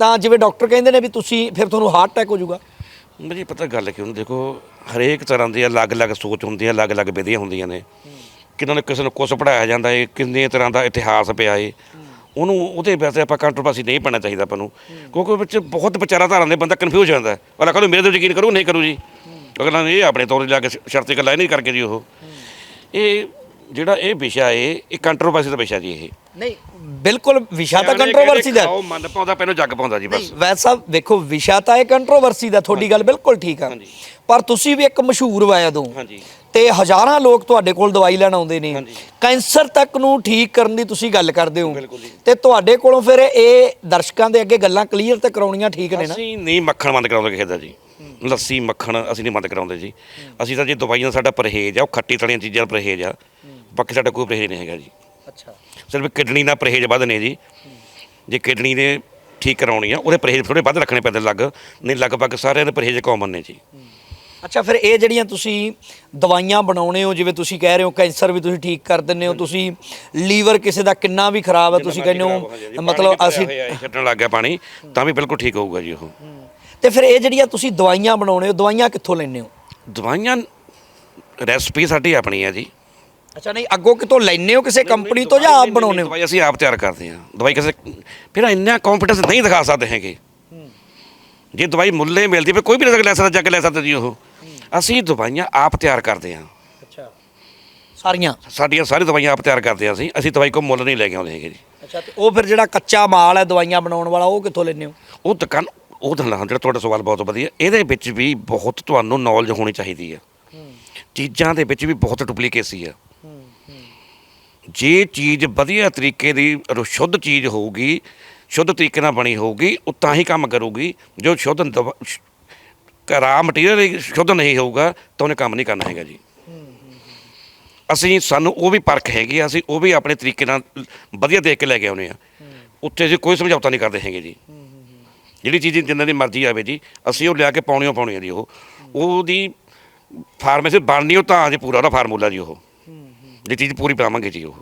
ਤਾਂ ਜਿਵੇਂ ਡਾਕਟਰ ਕਹਿੰਦੇ ਨੇ ਵੀ ਤੁਸੀਂ ਫਿਰ ਤੁਹਾਨੂੰ ਹਾਰਟ ਅਟੈਕ ਹੋ ਜਾਊਗਾ। ਮੇਰੀ ਪਤਾ ਗੱਲ ਕਿਉਂ? ਦੇਖੋ, ਹਰੇਕ ਤਰ੍ਹਾਂ ਦੀ ਅਲੱਗ-ਅਲੱਗ ਸੋਚ ਹੁੰਦੀ ਹੈ ਅਲੱਗ-ਅਲੱਗ ਵਿਧੀਆਂ ਹੁੰਦੀਆਂ ਨੇ। ਕਿਹਨਾਂ ਨੂੰ ਕਿਸੇ ਨੂੰ ਕੁਛ ਪੜਾਇਆ ਜਾਂਦਾ ਹੈ ਕਿੰਨੇ ਤਰ੍ਹਾਂ ਦਾ ਇਤਿਹਾਸ ਪਿਆ ਏ। ਉਹਨੂੰ, ਉਹਦੇ ਵੈਸੇ ਆਪਾਂ ਕੰਟਰੋਵਰਸੀ ਨਹੀਂ ਪਾਣਾ ਚਾਹੀਦਾ ਆਪਾਂ ਨੂੰ। ਕਿਉਂਕਿ ਉਹ ਵਿੱਚ ਬਹੁਤ ਵਿਚਾਰਾ ਧਾਰਨ ਦੇ ਬੰਦਾ ਕਨਫਿਊਜ਼ ਹੋ ਜਾਂਦਾ। ਅਗਲਾ ਕਹਿੰਦਾ ਮੇਰੇ ਤੇ ਯਕੀਨ ਕਰੂ, ਨਹੀਂ ਕਰੂ ਜੀ। ਅਗਲਾ ਇਹ ਆਪਣੇ ਤੌਰ ਤੇ ਜਾ ਕੇ ਸ਼ਰਤੀ ਗੱਲਾਂ ਨਹੀਂ ਕਰਕੇ ਜੀ ਉਹ। ਇਹ ਜਿਹੜਾ ਇਹ ਵਿਸ਼ਾ ਏ ਇਹ ਕੰਟਰੋਵਰਸੀ ਦਾ ਵਿਸ਼ਾ ਜੀ ਇਹ। ਨਹੀਂ ਬਿਲਕੁਲ ਵਿਸ਼ਾ ਤਾਂ ਕੰਟਰੋਵਰਸੀ ਦਾ। ਖਾਓ ਮਨ ਪਾਉਂਦਾ ਪਹਿਲਾਂ ਜੱਗ ਪਾਉਂਦਾ ਜੀ ਬਸ। ਵੈਦ ਸਾਹਿਬ ਵੇਖੋ ਵਿਸ਼ਾ ਤਾਂ ਇਹ ਕੰਟਰੋਵਰਸੀ ਦਾ ਤੁਹਾਡੀ ਗੱਲ ਬਿਲਕੁਲ ਠੀਕ ਆ। ਪਰ ਤੁਸੀਂ ਵੀ ਇੱਕ ਮਸ਼ਹੂਰ ਵੈਦ ਹੋ ਹਾਂਜੀ। ਤੇ ਹਜ਼ਾਰਾਂ ਲੋਕ ਤੁਹਾਡੇ ਕੋਲ ਦਵਾਈ ਲੈਣ ਆਉਂਦੇ ਨੇ। ਕੈਂਸਰ ਤੱਕ ਨੂੰ ਠੀਕ ਕਰਨ ਦੀ ਤੁਸੀਂ ਗੱਲ ਕਰਦੇ ਹੋ। ਤੇ ਤੁਹਾਡੇ ਕੋਲੋਂ ਫਿਰ ਇਹ ਦਰਸ਼ਕਾਂ ਦੇ ਅੱਗੇ ਗੱਲਾਂ ਕਲੀਅਰ ਤੇ ਕਰਾਉਣੀਆਂ ਠੀਕ ਨੇ ਨਾ? ਅਸੀਂ ਨਹੀਂ ਮੱਖਣ ਬੰਦ ਕਰਾਉਂਦੇ ਕਿਸੇ ਦਾ ਜੀ। ਲੱਸੀ ਮੱਖਣ ਅਸੀਂ ਨਹੀਂ ਬੰਦ ਕਰਾਉਂਦੇ ਜੀ। ਅਸੀਂ ਤਾਂ ਜੇ ਦਵਾਈਆਂ ਸਾਡਾ ਪਰਹੇਜ਼ ਆ ਉਹ ਖੱਟੀ ਤਲੀਆਂ ਚੀਜ਼ਾਂ ਪਰਹੇਜ਼ ਆ। ਬਾਕੀ ਸਾਡਾ ਕੋਈ ਪਰਹੇਜ਼ ਨਹੀਂ ਹੈਗਾ ਜੀ। ਅੱਛਾ। ਸਿਰਫ ਕਿਡਨੀ ਦਾ ਪਰਹੇਜ਼ ਵੱਧ ਨੇ ਜੀ। ਜੇ ਕਿਡਨੀ ਦੇ ਠੀਕ ਕਰਾਉਣੀ ਆ ਉਹਦੇ ਪਰਹੇਜ਼ ਥੋੜੇ ਵੱਧ ਰੱਖਣੇ ਪੈਂਦੇ ਲੱਗ। ਨਹੀਂ ਲਗਭਗ ਸਾਰਿਆਂ ਦੇ ਪਰਹੇਜ਼ ਕਾਮਨ ਨੇ ਜੀ। ਅੱਛਾ ਫਿਰ ਇਹ ਜਿਹੜੀਆਂ ਤੁਸੀਂ ਦਵਾਈਆਂ ਬਣਾਉਣੇ ਹੋ ਜਿਵੇਂ ਤੁਸੀਂ ਕਹਿ ਰਹੇ ਹੋ ਕੈਂਸਰ ਵੀ ਤੁਸੀਂ ਠੀਕ ਕਰ ਦਿੰਦੇ ਹੋ ਤੁਸੀਂ ਲੀਵਰ ਕਿਸੇ ਦਾ ਕਿੰਨਾ ਵੀ ਖਰਾਬ ਹੈ ਤੁਸੀਂ ਕਹਿੰਦੇ ਹੋ ਮਤਲਬ ਅਸੀਂ ਛੱਡਣ ਲੱਗ ਗਿਆ ਪਾਣੀ ਤਾਂ ਵੀ ਬਿਲਕੁਲ ਠੀਕ ਹੋਊਗਾ ਜੀ ਉਹ। ਤੇ ਫਿਰ ਇਹ ਜਿਹੜੀਆਂ ਤੁਸੀਂ ਦਵਾਈਆਂ ਬਣਾਉਣੇ ਹੋ ਦਵਾਈਆਂ ਕਿੱਥੋਂ ਲੈਂਦੇ ਹੋ? ਦਵਾਈਆਂ ਰੈਸਪੀ ਸਾਡੀ ਆਪਣੀ ਹੈ ਜੀ। ਅੱਛਾ ਨਹੀਂ ਅੱਗੋਂ ਕਿਤੋਂ ਲੈਂਦੇ ਹੋ ਕਿਸੇ ਕੰਪਨੀ ਤੋਂ ਜਾਂ ਆਪ ਬਣਾਉਣੇ ਹੋ? ਦਵਾਈ ਅਸੀਂ ਆਪ ਤਿਆਰ ਕਰਦੇ ਹਾਂ। ਦਵਾਈ ਕਿਸੇ ਫਿਰ ਇੰਨਾ ਕੰਫੀਡੈਂਸ ਨਹੀਂ ਦਿਖਾ ਸਕਦੇ ਹੈਗੇ। ਜੇ ਦਵਾਈ ਮੁੱਲੇ ਮਿਲਦੀ ਫਿਰ ਕੋਈ ਵੀ ਨਹੀਂ ਲੈ ਸਕਦਾ ਜੱਗ ਲੈ ਸਕਦਾ ਜੀ ਉਹ। ਅਸੀਂ ਦਵਾਈਆਂ ਆਪ ਤਿਆਰ ਕਰਦੇ ਹਾਂ। ਅੱਛਾ। ਸਾਰੀਆਂ? ਸਾਡੀਆਂ ਸਾਰੀ ਦਵਾਈਆਂ ਆਪ ਤਿਆਰ ਕਰਦੇ ਹਾਂ ਅਸੀਂ। ਅਸੀਂ ਦਵਾਈ ਕੋ ਮੁੱਲ ਨਹੀਂ ਲੈ ਕੇ ਆਉਂਦੇ ਹੈਗੇ ਜੀ। ਅੱਛਾ ਤੇ ਉਹ ਫਿਰ ਜਿਹੜਾ ਕੱਚਾ ਮਾਲ ਹੈ ਦਵਾਈਆਂ ਬਣਾਉਣ ਵਾਲਾ ਉਹ ਕਿੱਥੋਂ ਲੈਂਦੇ ਹੋ? ਉਹ ਦੁਕਾਨ ਉਹ ਤਾਂ ਜਿਹੜਾ ਤੁਹਾਡਾ ਸਵਾਲ ਬਹੁਤ ਵਧੀਆ। ਇਹਦੇ ਵਿੱਚ ਵੀ ਬਹੁਤ ਤੁਹਾਨੂੰ ਨੌਲੇਜ ਹੋਣੀ ਚਾਹੀਦੀ ਹੈ। ਚੀਜ਼ਾਂ ਦੇ ਵਿੱਚ ਵੀ ਬਹੁਤ ਡੁਪਲੀਕੇਸੀ ਆ। ਜੇ ਚੀਜ਼ ਵਧੀਆ ਤਰੀਕੇ ਦੀ ਰ- ਸ਼ੁੱਧ ਚੀਜ਼ ਹੋਊਗੀ, ਸ਼ੁੱਧ ਤਰੀਕੇ ਨਾਲ ਬਣੀ ਹੋਊਗੀ, ਉਹ ਤਾਂ ਹੀ ਕੰਮ ਕਰੂਗੀ। ਜੋ ਸ਼ੁੱਧ ਦਵਾ- ਸ਼- ਰਾ ਮਟੀਰੀਅਲ ਸ਼ੁੱਧ ਨਹੀਂ ਹੋਊਗਾ, ਤਾਂ ਉਹਨੇ ਕੰਮ ਨਹੀਂ ਕਰਨਾ ਹੈਗਾ ਜੀ। ਅਸੀਂ, ਸਾਨੂੰ ਉਹ ਵੀ ਪਰਖ ਹੈਗੀ ਆ, ਅਸੀਂ ਉਹ ਵੀ ਆਪਣੇ ਤਰੀਕੇ ਨਾਲ ਵਧੀਆ ਦੇਖ ਕੇ ਲੈ ਕੇ ਆਉਨੇ ਆ। ਉੱਥੇ ਅਸੀਂ ਕੋਈ ਸਮਝੌਤਾ ਨਹੀਂ ਕਰਦੇ ਹੈਗੇ ਜੀ। ਜਿਹੜੀ ਚੀਜ਼ ਜਿੰਨਾਂ ਦੀ ਮਰਜ਼ੀ ਆਵੇ ਜੀ, ਅਸੀਂ ਉਹ ਲਿਆ ਕੇ ਪਾਉਣੀ ਓ ਪਾਉਣੀ ਆ ਜੀ ਉਹ। ਉਹਦੀ ਫਾਰਮੇਸੀ ਬਣਨੀ ਉਹ ਤਾਂ ਜੀ, ਪੂਰਾ ਉਹਦਾ ਫਾਰਮੂਲਾ ਜੀ ਉਹ। ਜੇ ਚੀਜ਼ ਪੂਰੀ ਪਾਵਾਂਗੇ ਜੀ ਉਹ।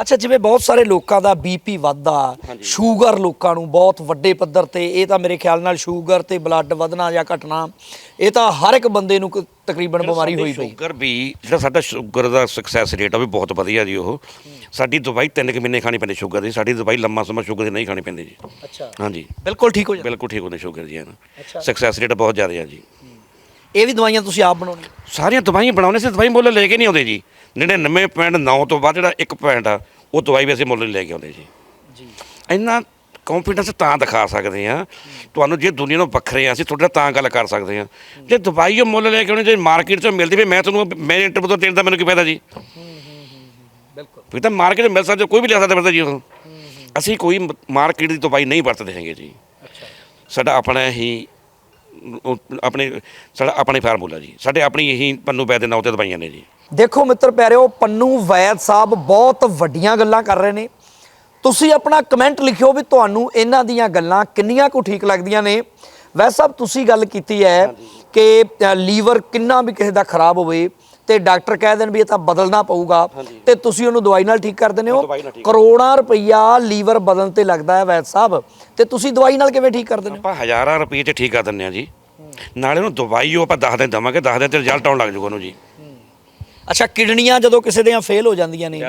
ਅੱਛਾ ਜਿਵੇਂ ਬਹੁਤ ਸਾਰੇ ਲੋਕਾਂ ਦਾ ਬੀਪੀ ਵੱਧਦਾ ਸ਼ੂਗਰ ਲੋਕਾਂ ਨੂੰ ਬਹੁਤ ਵੱਡੇ ਪੱਧਰ ਤੇ ਇਹ ਤਾਂ ਮੇਰੇ ਖਿਆਲ ਨਾਲ ਸ਼ੂਗਰ ਤੇ ਬਲੱਡ ਵਧਣਾ ਜਾਂ ਘਟਣਾ ਇਹ ਤਾਂ ਹਰ ਇੱਕ ਬੰਦੇ ਨੂੰ ਤਕਰੀਬਨ ਬਿਮਾਰੀ ਹੋਈ ਪਈ। ਸ਼ੂਗਰ ਵੀ ਜਿਹੜਾ ਸਾਡਾ ਸ਼ੂਗਰ ਦਾ ਸਕਸੈਸ ਰੇਟ ਆ ਵੀ ਬਹੁਤ ਵਧੀਆ ਜੀ ਉਹ। ਸਾਡੀ ਦਵਾਈ ਤਿੰਨ ਕੁ ਮਹੀਨੇ ਖਾਣੀ ਪੈਂਦੀ ਸ਼ੂਗਰ ਦੀ ਸਾਡੀ ਦਵਾਈ ਲੰਮਾ ਸਮਾਂ ਸ਼ੂਗਰ ਦੀ ਨਹੀਂ ਖਾਣੀ ਪੈਂਦੀ ਜੀ। ਅੱਛਾ। ਹਾਂਜੀ। ਬਿਲਕੁਲ ਠੀਕ ਹੋ ਜਾਂਦਾ। ਬਿਲਕੁਲ ਠੀਕ ਹੁੰਦੇ ਸ਼ੂਗਰ ਜੀ ਹਨ ਅੱਛਾ। ਸਕਸੈਸ ਰੇਟ ਬਹੁਤ ਜ਼ਿਆਦਾ ਹੈ ਜੀ। ਇਹ ਵੀ ਦਵਾਈਆਂ ਤੁਸੀਂ ਆਪ ਬਣਾਉਣੀਆਂ ਸਾਰੀਆਂ ਦਵਾਈਆਂ ਬਣਾਉਣੇ ਸੀ ਦਵਾਈ ਮੁੱਲ ਲੈ ਕੇ ਨਹੀਂ ਆਉਂਦੇ ਜੀ। 99.9 ਤੋਂ ਬਾਅਦ ਜਿਹੜਾ 1 ਪੁਆਇੰਟ ਆ ਉਹ ਦਵਾਈ ਵੀ ਅਸੀਂ ਮੁੱਲ ਨਹੀਂ ਲੈ ਕੇ ਆਉਂਦੇ ਜੀ। ਜੀ। ਇੰਨਾ ਕੌਨਫੀਡੈਂਸ ਤਾਂ ਦਿਖਾ ਸਕਦੇ ਆ ਤੁਹਾਨੂੰ ਜੇ ਦੁਨੀਆ ਨੂੰ ਵੱਖਰੇ ਆ ਅਸੀਂ ਤੁਹਾਡੇ ਨਾਲ ਤਾਂ ਗੱਲ ਕਰ ਸਕਦੇ ਆ ਜੇ ਦਵਾਈ ਉਹ ਮੁੱਲ ਲੈ ਕੇ ਆਉਣੀ ਜੇ ਮਾਰਕੀਟ 'ਚੋਂ ਮਿਲਦੀ ਵੀ ਮੈਂ ਤੁਹਾਨੂੰ ਮੇਰੇ ਇੰਟਰਵਿਊ ਤੋਂ ਦੇਣ ਦਾ ਮੈਨੂੰ ਕੀ ਫਾਇਦਾ ਜੀ? ਬਿਲਕੁਲ। ਫਿਰ ਤਾਂ ਮਾਰਕੀਟ ਮਿਲ ਸਕਦਾ ਕੋਈ ਵੀ ਲਿਆ ਸਕਦਾ ਫਿਰਦਾ ਜੀ ਉਹ। ਅਸੀਂ ਕੋਈ ਮਾਰਕੀਟ ਦੀ ਦਵਾਈ ਨਹੀਂ ਵਰਤਦੇ ਹੈਗੇ ਜੀ। ਅੱਛਾ। ਸਾਡਾ ਆਪਣਾ ਹੀ ਆਪਣੇ ਸਾਡਾ ਆਪਣੀ ਫਾਰਮੂਲਾ ਜੀ। ਸਾਡੇ ਆਪਣੀ ਇਹੀ ਪੰਨੂ ਵੈਦ ਦੇ ਨਾਂ ਤੇ ਦਵਾਈਆਂ ਨੇ ਜੀ। ਦੇਖੋ ਮਿੱਤਰ ਪਿਆਰਿਓ ਪੰਨੂ ਵੈਦ ਸਾਹਿਬ ਬਹੁਤ ਵੱਡੀਆਂ ਗੱਲਾਂ ਕਰ ਰਹੇ ਨੇ। ਤੁਸੀਂ ਆਪਣਾ ਕਮੈਂਟ ਲਿਖਿਓ ਵੀ ਤੁਹਾਨੂੰ ਇਹਨਾਂ ਦੀਆਂ ਗੱਲਾਂ ਕਿੰਨੀਆਂ ਕੁ ਠੀਕ ਲੱਗਦੀਆਂ ਨੇ। ਵੈਦ ਸਾਹਿਬ ਤੁਸੀਂ ਗੱਲ ਕੀਤੀ ਹੈ ਕਿ ਲੀਵਰ ਕਿੰਨਾ ਵੀ ਕਿਸੇ ਦਾ ਖਰਾਬ ਹੋਵੇ ਤੇ ਡਾਕਟਰ ਕਹਿ ਦੇਣ ਵੀ ਇਹ ਤਾਂ ਬਦਲਣਾ ਪਊਗਾ ਤੇ ਤੁਸੀਂ ਉਹਨੂੰ ਦਵਾਈ ਨਾਲ ਠੀਕ ਕਰ ਦਿੰਦੇ ਹੋ। ਕਰੋੜਾਂ ਰੁਪਈਆ ਲੀਵਰ ਬਦਲਣ ਤੇ ਲੱਗਦਾ ਹੈ ਵੈਦ ਸਾਹਿਬ। ਤੇ ਤੁਸੀਂ ਦਵਾਈ ਨਾਲ ਕਿਵੇਂ ਠੀਕ ਕਰ ਦਿੰਦੇ ਹੋ? ਆਪਾਂ ਹਜ਼ਾਰਾਂ ਰੁਪਏ 'ਚ ਠੀਕ ਕਰ ਦਿੰਦੇ ਆ ਜੀ। ਨਾਲੇ ਉਹਨੂੰ ਦਵਾਈ ਉਹ ਆਪਾਂ 10 ਦਿਨ ਦਵਾਂਗੇ 10 ਦਿਨ ਤੇ ਰਿਜ਼ਲਟ ਆਉਣ ਲੱਗ ਜੂਗਾ ਉਹਨੂੰ ਜੀ। ਅੱਛਾ ਕਿਡਨੀਆਂ ਜਦੋਂ ਕਿਸੇ ਦੀਆਂ ਫੇਲ ਹੋ ਜਾਂਦੀਆਂ ਨੇ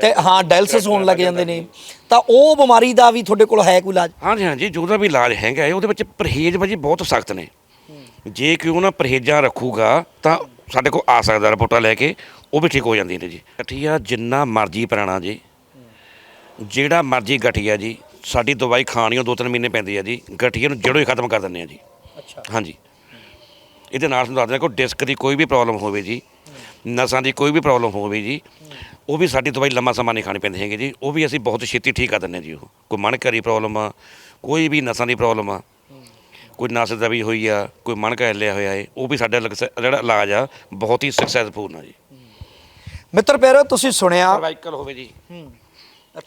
ਤੇ ਹਾਂ ਡਾਇਲਸਿਸ ਹੋਣ ਲੱਗ ਜਾਂਦੇ ਨੇ। ਤਾਂ ਉਹ ਬਿਮਾਰੀ ਦਾ ਵੀ ਤੁਹਾਡੇ ਕੋਲ ਹੈ ਕੋਈ ਇਲਾਜ? ਹਾਂਜੀ ਹਾਂਜੀ ਜੋ ਦਾ ਵੀ ਇਲਾਜ ਹੈਗਾ ਉਹਦੇ ਵਿੱਚ ਪਰਹੇਜ਼ ਭਾਜੀ ਬਹੁਤ ਸਖਤ ਨੇ। ਜੇ ਕਿ ਉਹ ਨਾ ਪਰਹੇਜ਼ਾਂ ਰੱਖੂਗਾ ਤਾਂ ਸਾਡੇ ਕੋਲ ਆ ਸਕਦਾ ਰਿਪੋਰਟਾਂ ਲੈ ਕੇ ਉਹ ਵੀ ਠੀਕ ਹੋ ਜਾਂਦੀਆਂ ਨੇ ਜੀ। ਗਠੀਆ ਜਿੰਨਾ ਮਰਜ਼ੀ ਪੁਰਾਣਾ ਜੀ ਜਿਹੜਾ ਮਰਜ਼ੀ ਗਠੀਆ ਜੀ ਸਾਡੀ ਦਵਾਈ ਖਾਣੀ ਉਹ ਦੋ ਤਿੰਨ ਮਹੀਨੇ ਪੈਂਦੀ ਆ ਜੀ ਗਠੀਆ ਨੂੰ ਜੜੋਂ ਹੀ ਖਤਮ ਕਰ ਦਿੰਦੇ ਆ ਜੀ। ਅੱਛਾ। ਹਾਂਜੀ। ਇਹਦੇ ਨਾਲ ਤੁਹਾਨੂੰ ਦੱਸਦੇ ਕੋਈ ਡਿਸਕ ਦੀ ਕੋਈ ਵੀ ਪ੍ਰੋਬਲਮ ਹੋਵੇ ਜੀ ਨਸਾਂ ਦੀ ਕੋਈ ਵੀ ਪ੍ਰੋਬਲਮ ਹੋਵੇ ਜੀ ਉਹ ਵੀ ਸਾਡੀ ਦਵਾਈ ਲੰਮਾ ਸਮਾਂ ਨਹੀਂ ਖਾਣੀ ਪੈਂਦੀ ਹੈਗੀ ਜੀ ਉਹ ਵੀ ਅਸੀਂ ਬਹੁਤ ਛੇਤੀ ਠੀਕ ਕਰ ਦਿੰਦੇ ਹਾਂ ਜੀ ਉਹ। ਕੋਈ ਮਨ ਕਰੀ ਪ੍ਰੋਬਲਮ ਆ ਕੋਈ ਵੀ ਨਸਾਂ ਦੀ ਪ੍ਰੋਬਲਮ ਆ ਕੋਈ ਨਸ ਦਬੀ ਹੋਈ ਆ ਕੋਈ ਮਨ ਕਾ ਹਿੱਲਿਆ ਹੋਇਆ ਹੈ ਉਹ ਵੀ ਸਾਡਾ ਲਕਸ- ਜਿਹੜਾ ਇਲਾਜ ਆ ਬਹੁਤ ਹੀ ਸਕਸੈਸਫੁਲ ਆ ਜੀ। ਮਿੱਤਰ ਪਿਆਰਿਓ ਤੁਸੀਂ ਸੁਣਿਆ ਸਰਵਾਈਕਲ ਹੋਵੇ ਜੀ।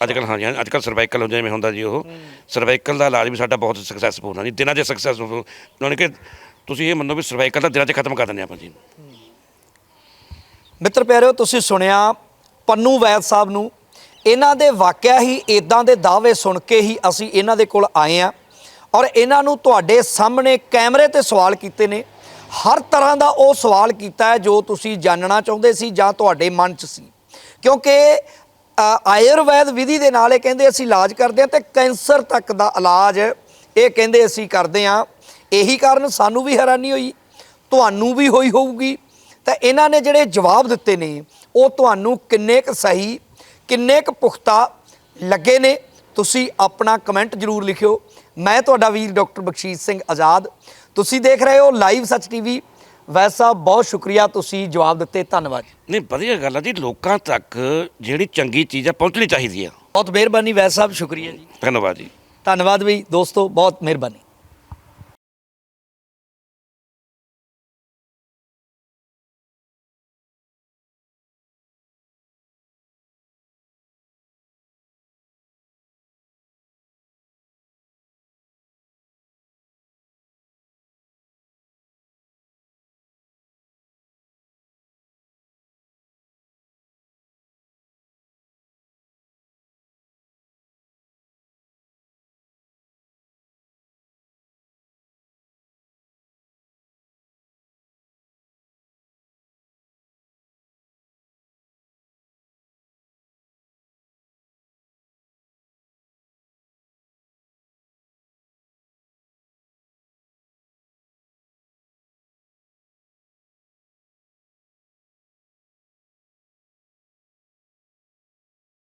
ਅੱਜ ਕੱਲ ਹਾਂਜੀ ਅੱਜ ਕੱਲ ਸਰਵਾਈਕਲ ਹੋ ਜਿਵੇਂ ਹੁੰਦਾ ਜੀ ਉਹ। ਸਰਵਾਈਕਲ ਦਾ ਇਲਾਜ ਵੀ ਸਾਡਾ ਬਹੁਤ ਸਕਸੈਸਫੁਲ ਆ ਜੀ। ਦਿਨਾਂ 'ਚ ਸਕਸੈਸਫੁਲ ਉਹਨਾਂ ਕਿ ਤੁਸੀਂ ਇਹ ਮੰਨੋ ਵੀ ਸਰਵਾਈਕਲ ਦਾ ਦਿਨਾਂ 'ਚ ਖਤਮ ਕਰ ਦਿੰਦੇ ਆਪਾਂ ਜੀ। ਮਿੱਤਰ ਪਿਆਰਿਓ ਤੁਸੀਂ ਸੁਣਿਆ ਪੰਨੂ ਵੈਦ ਸਾਹਿਬ ਨੂੰ ਇਹਨਾਂ ਦੇ ਵਾਕਿਆ ਹੀ ਇਦਾਂ ਦੇ ਦਾਅਵੇ ਸੁਣ ਕੇ ਹੀ ਅਸੀਂ ਇਹਨਾਂ ਦੇ ਕੋਲ ਆਏ ਆ ਔਰ ਇਹਨਾਂ ਨੂੰ ਤੁਹਾਡੇ ਸਾਹਮਣੇ ਕੈਮਰੇ ਤੇ ਸਵਾਲ ਕੀਤੇ ਨੇ। ਹਰ ਤਰ੍ਹਾਂ ਦਾ ਉਹ ਸਵਾਲ ਕੀਤਾ ਹੈ ਜੋ ਤੁਸੀਂ ਜਾਣਨਾ ਚਾਹੁੰਦੇ ਸੀ ਜਾਂ ਤੁਹਾਡੇ ਮਨ 'ਚ ਸੀ। ਕਿਉਂਕਿ ਆਯੁਰਵੈਦ ਵਿਧੀ ਦੇ ਨਾਲ ਇਹ ਕਹਿੰਦੇ ਅਸੀਂ ਇਲਾਜ ਕਰਦੇ ਆ ਤੇ ਕੈਂਸਰ ਤੱਕ ਦਾ ਇਲਾਜ ਇਹ ਕਹਿੰਦੇ ਅਸੀਂ ਕਰਦੇ ਆ ਇਹੀ ਕਾਰਨ ਸਾਨੂੰ ਵੀ ਹੈਰਾਨੀ ਹੋਈ, ਤੁਹਾਨੂੰ ਵੀ ਹੋਈ ਹੋਊਗੀ। ਤਾਂ ਇਹਨਾਂ ਨੇ ਜਿਹੜੇ ਜਵਾਬ ਦਿੱਤੇ ਨੇ, ਉਹ ਤੁਹਾਨੂੰ ਕਿੰਨੇ ਕੁ ਸਹੀ, ਕਿੰਨੇ ਕੁ ਪੁਖਤਾ ਲੱਗੇ ਨੇ। ਤੁਸੀਂ ਆਪਣਾ ਕਮੈਂਟ ਜਰੂਰ ਲਿਖਿਓ। ਮੈਂ ਤੁਹਾਡਾ ਵੀਰ ਡਾਕਟਰ ਬਖਸ਼ੀਸ਼ ਸਿੰਘ ਆਜ਼ਾਦ। ਤੁਸੀਂ ਦੇਖ ਰਹੇ ਹੋ ਲਾਈਵ ਸੱਚ ਟੀਵੀ। ਵੈਸਾ ਬਹੁਤ ਸ਼ੁਕਰੀਆ ਤੁਸੀਂ ਜਵਾਬ ਦਿੱਤੇ। ਧੰਨਵਾਦ। ਨਹੀਂ ਵਧੀਆ ਗੱਲ ਆ ਜੀ। ਲੋਕਾਂ ਤੱਕ ਜਿਹੜੀ ਚੰਗੀ ਚੀਜ਼ ਆ ਪਹੁੰਚਣੀ ਚਾਹੀਦੀ ਆ। ਬਹੁਤ ਮਿਹਰਬਾਨੀ ਵੈਸ ਸਾਹਿਬ ਸ਼ੁਕਰੀਆ ਜੀ। ਧੰਨਵਾਦ ਜੀ। ਧੰਨਵਾਦ ਵੀ ਦੋਸਤੋ ਬਹੁਤ ਮਿਹਰਬਾਨੀ।